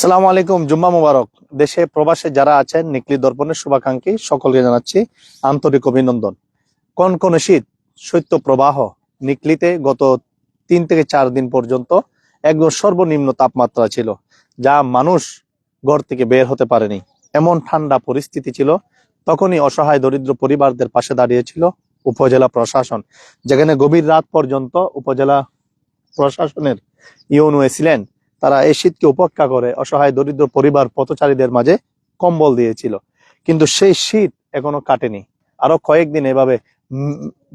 সালামু আলাইকুম, জুম্মা মুবারক। দেশে প্রবাসে যারা আছেন, নিকলি দর্পণের শুভাকাঙ্ক্ষী সকলকে জানাচ্ছি আন্তরিক অভিনন্দন। কোন কোন শীত, শৈত্য প্রবাহ নিকলিতে গত তিন থেকে চার দিন পর্যন্ত একদম সর্বনিম্ন তাপমাত্রা ছিল, যা মানুষ ঘর থেকে বের হতে পারেনি। এমন ঠান্ডা পরিস্থিতি ছিল, তখনই অসহায় দরিদ্র পরিবারদের পাশে দাঁড়িয়েছিল উপজেলা প্রশাসন, যেখানে গভীর রাত পর্যন্ত উপজেলা প্রশাসনের ইউনুয়ে ছিলেন। তারা এই শীতকে উপেক্ষা করে অসহায় দরিদ্র পরিবার পথচারীদের মাঝে কম্বল দিয়েছিল। কিন্তু সেই শীত এখনও কাটেনি। আরও কয়েকদিন এভাবে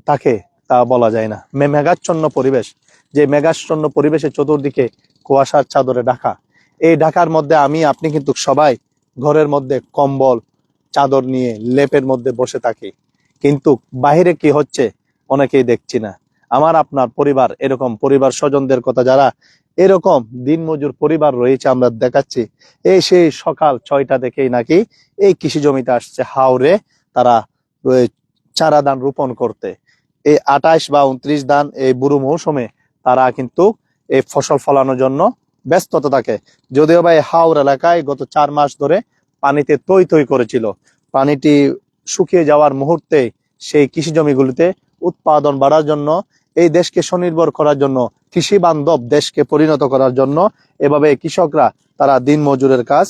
তাকে তা বলা যায় না। মেঘাচ্ছন্ন পরিবেশ, যে মেঘাচ্ছন্ন পরিবেশে চতুর্দিকে কুয়াশার চাদরে ঢাকা। এই ঢাকার মধ্যে আমি, আপনি কিন্তু সবাই ঘরের মধ্যে কম্বল, চাদর নিয়ে লেপের মধ্যে বসে থাকি। কিন্তু বাহিরে কি হচ্ছে, অনেকেই দেখছি না। আমার, আপনার পরিবার, এরকম পরিবার স্বজনদের কথা যারা এরকম দিনমজুর পরিবার রয়েছে, আমরা দেখাচ্ছি। এই সেই সকাল ছয়টা থেকেই নাকি এই কৃষি জমিতে আসছে হাওড়ে তারা চারা ধান রোপণ করতে। এই আঠাইশ বা উনত্রিশ ধান এই বুড়ো মৌসুমে তারা কিন্তু এই ফসল ফলানোর জন্য ব্যস্ততা থাকে। যদিও বা এই হাওড় এলাকায় গত চার মাস ধরে পানিতে তৈ তৈ করেছিল। পানিটি শুকিয়ে যাওয়ার মুহূর্তে সেই কৃষি জমিগুলিতে উৎপাদন বাড়ার জন্য এই দেশকে স্বনির্ভর করার জন্য কৃষি বান্ধব দেশকে পরিণত করার জন্য এভাবে কৃষকরা তারা দিন মজুরের কাজ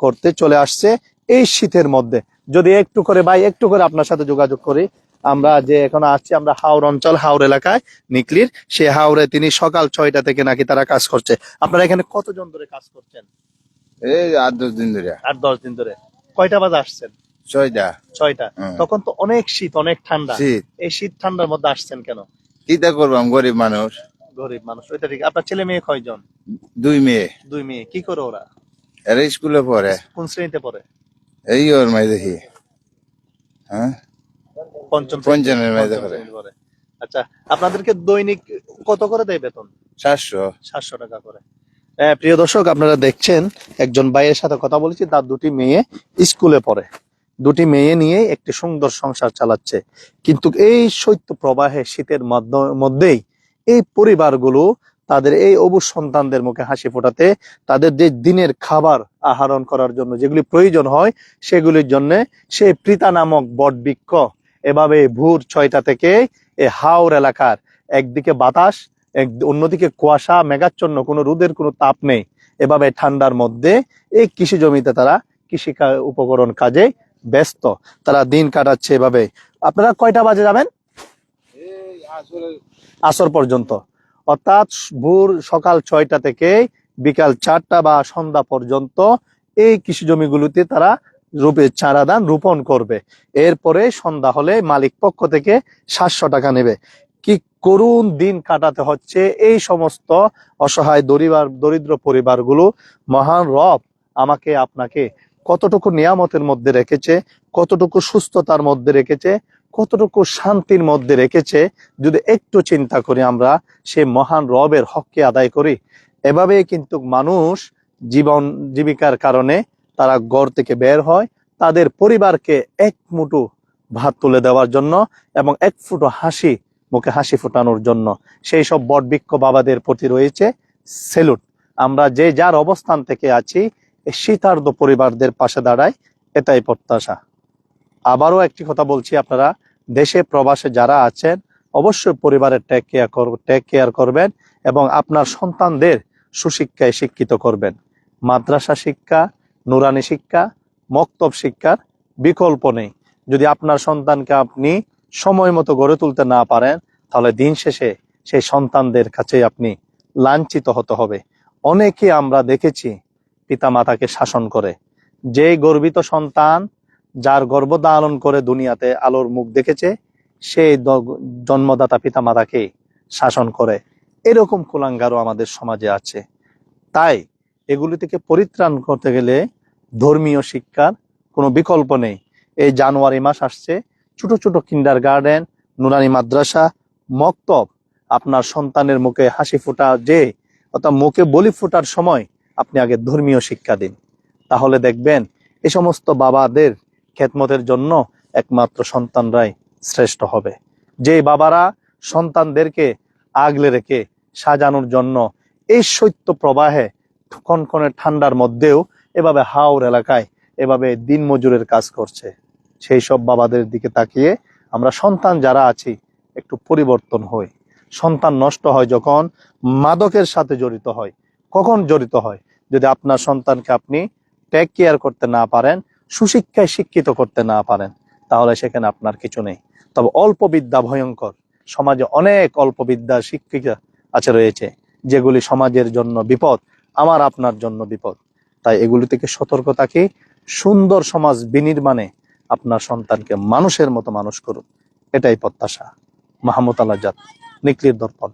করতে চলে আসছে এই শীতের মধ্যে। যদি একটু করে ভাই একটু করে আপনার সাথে যোগাযোগ করি। আমরা যে এখন আসছি আমরা হাওড় অঞ্চল হাওড় এলাকায় নিকলির। সে হাওড়ে তিনি সকাল ছয়টা থেকে নাকি তারা কাজ করছে। আপনারা এখানে কতজন ধরে কাজ করছেন? এই আট দশ দিন ধরে। আট দশ দিন ধরে। কয়টা বাজে আসছেন? ছয়টা। ছয়টা। তখন তো অনেক শীত অনেক ঠান্ডা। শীত। এই শীত ঠান্ডার মধ্যে আসছেন কেন? কিতা করবাম গরিব মানুষ। গরিব মানুষ ওইটা ঠিক। আপনার ছেলে মেয়ে কয়জন? দুই মেয়ে। দুই মেয়ে। কি করে ওরা? এরা স্কুলে পড়ে। কোন শ্রেণীতে পড়ে? এই ওর মাই দেখি। হ্যাঁ? পঞ্চম পঞ্চমের পঞ্চম পড়ে। আচ্ছা আপনাদেরকে দৈনিক কত করে দেয় বেতন? সাতশো। সাতশো টাকা করে। হ্যাঁ, প্রিয় দর্শক আপনারা দেখছেন একজন ভাইয়ের সাথে কথা বলেছি তার দুটি মেয়ে স্কুলে পড়ে। দুটি মেয়ে নিয়ে একটি সুন্দর সংসার চালাচ্ছে। কিন্তু এই শৈত্য প্রবাহে, শীতের মাধ্য- মধ্যেই এই পরিবারগুলো তাদের এই অবু সন্তানদের মুখে হাসি ফোটাতে, তাদের যে দিনের খাবার আহরণ করার জন্য যেগুলি প্রয়োজন হয়, সেগুলির জন্য সে প্রীতা নামক বটবৃক্ষ এভাবে ভোর ছয়টা থেকে এ হাওর এলাকার একদিকে বাতাস, এক অন্যদিকে কুয়াশা, মেঘাচ্ছন্ন, কোনো রোদের কোনো তাপ নেই। এভাবে ঠান্ডার মধ্যে এই কৃষি জমিতে তারা কৃষি উপকরণ কাজে ব্যস্ত, তারা দিন কাটাচ্ছে এভাবে। আপনারা কয়টা বাজে যাবেন? আসর পর্যন্ত। অর্থাৎ ভোর সকাল ছয়টা থেকে বিকাল চারটা বা সন্ধ্যা পর্যন্ত এই কৃষি জমিগুলোতে তারা রূপে চারা দান রোপণ করবে। এরপরে সন্ধ্যা হলে মালিক পক্ষ থেকে সাতশো টাকা নেবে। কি করুণ দিন কাটাতে হচ্ছে এই সমস্ত অসহায় দরিবার, দরিদ্র পরিবারগুলো। মহান রব আমাকে, আপনাকে কতটুকু নিয়ামতের মধ্যে রেখেছে, কতটুকু সুস্থতার মধ্যে রেখেছে, কতটুকু শান্তির মধ্যে রেখেছে, যদি একটু চিন্তা করি আমরা, সে মহান রবের হককে আদায় করি। এভাবে কিন্তু মানুষ জীবন, জীবিকার কারণে তারা গড় থেকে বের হয়, তাদের পরিবারকে এক মুঠো ভাত তুলে দেওয়ার জন্য এবং এক ফুটো হাসি, মুখে হাসি ফোটানোর জন্য। সেই সব বটবৃক্ষ বাবাদের প্রতি রয়েছে সেলুট। আমরা যে যার অবস্থান থেকে আছি শীতার্ধ পরিবারদের পাশে দাঁড়ায় এটাই প্রত্যাশা। আবারও একটি কথা বলছি আপনারা, দেশে প্রবাসে যারা আছেন, অবশ্যই পরিবারের টেক কেয়ার কর, টেক কেয়ার করবেন এবং আপনার সন্তানদের সুশিক্ষায় শিক্ষিত করবেন। মাদ্রাসা শিক্ষা, নুরানি শিক্ষা, মক্তব শিক্ষার বিকল্প নেই। যদি আপনার সন্তানকে আপনি সময় মতো গড়ে তুলতে না পারেন, তাহলে দিন শেষে সেই সন্তানদের কাছে আপনি লাঞ্ছিত হতে হবে। অনেকে আমরা দেখেছি পিতা মাতাকে শাসন করে। যে গর্বিত সন্তান যার গর্ভ ধারণ করে দুনিয়াতে আলোর মুখ দেখেছে, সেই জন্মদাতা পিতা মাতাকে শাসন করে। এরকম কুলাঙ্গারও আমাদের সমাজে আছে। তাই এগুলি থেকে পরিত্রাণ করতে গেলে ধর্মীয় শিক্ষার কোনো বিকল্প নেই। এই জানুয়ারি মাস আসছে, ছোট ছোট কিন্ডার গার্ডেন নুরানি মাদ্রাসা, মক্তব। আপনার সন্তানের মুখে হাসি ফোটা যে, অর্থাৎ মুখে বলি ফোটার সময় আপনি আগে ধর্মীয় শিক্ষা দিন। তাহলে দেখবেন এই সমস্ত বাবাদের খেদমতের জন্য একমাত্র সন্তানরাই শ্রেষ্ঠ হবে। যে বাবারা সন্তানদেরকে আগলে রেখে সাজানোর জন্য এই শৈত্য প্রবাহে কনকনে ঠান্ডার মধ্যেও এভাবে হাওর এলাকায় এভাবে দিন মজুরের কাজ করছে। সেই সব বাবাদের দিকে তাকিয়ে আমরা সন্তান যারা আছি, একটু পরিবর্তন হই। সন্তান নষ্ট হয় যখন মাদকের সাথে জড়িত হয়। কখন জড়িত হয়? যদি আপনার সন্তানকে আপনি টেক কেয়ার করতে না পারেন, সুশিক্ষায় শিক্ষিত করতে না পারেন, তাহলে সেখানে আপনার কিছু নেই। তবে অল্প বিদ্যা ভয়ঙ্কর। সমাজে অনেক অল্প বিদ্যা শিক্ষিকা আছে রয়েছে, যেগুলি সমাজের জন্য বিপদ, আমার আপনার জন্য বিপদ। তাই এগুলি থেকে সতর্ক থাকি, সুন্দর সমাজ বিনির্মাণে আপনার সন্তানকে মানুষের মতো মানুষ করুন। এটাই প্রত্যাশা। মাহমুদ আল্লাহ জাত, নিকলির দর্পণ।